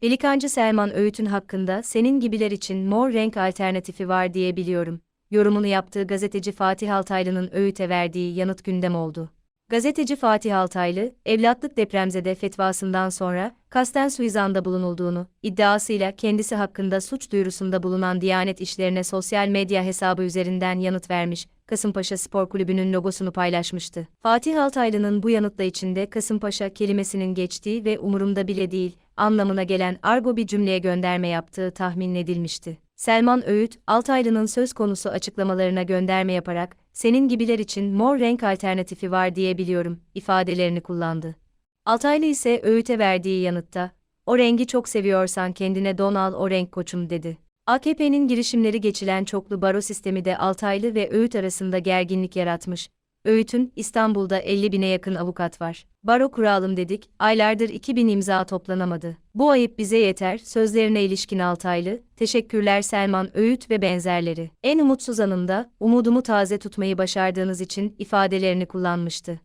Pelikancı Selman Öğüt'ün hakkında senin gibiler için mor renk alternatifi var diye biliyorum. Yorumunu yaptığı gazeteci Fatih Altaylı'nın Öğüt'e verdiği yanıt gündem oldu. Gazeteci Fatih Altaylı, evlatlık depremzede fetvasından sonra kasten suizanda bulunulduğunu, iddiasıyla kendisi hakkında suç duyurusunda bulunan Diyanet İşlerine sosyal medya hesabı üzerinden yanıt vermiş, Kasımpaşa Spor Kulübü'nün logosunu paylaşmıştı. Fatih Altaylı'nın bu yanıtla içinde Kasımpaşa kelimesinin geçtiği ve umurumda bile değil, anlamına gelen argo bir cümleye gönderme yaptığı tahmin edilmişti. Selman Öğüt, Altaylı'nın söz konusu açıklamalarına gönderme yaparak, senin gibiler için mor renk alternatifi var diye biliyorum, ifadelerini kullandı. Altaylı ise Öğüt'e verdiği yanıtta, o rengi çok seviyorsan kendine don al o renk koçum dedi. AKP'nin girişimleri geçilen çoklu baro sistemi de Altaylı ve Öğüt arasında gerginlik yaratmış. Öğüt'ün İstanbul'da 50 bine yakın avukat var. Baro kuralım dedik, aylardır 2000 imza toplanamadı. Bu ayıp bize yeter, sözlerine ilişkin Altaylı, teşekkürler Selman Öğüt ve benzerleri. En umutsuz anımda, umudumu taze tutmayı başardığınız için ifadelerini kullanmıştı.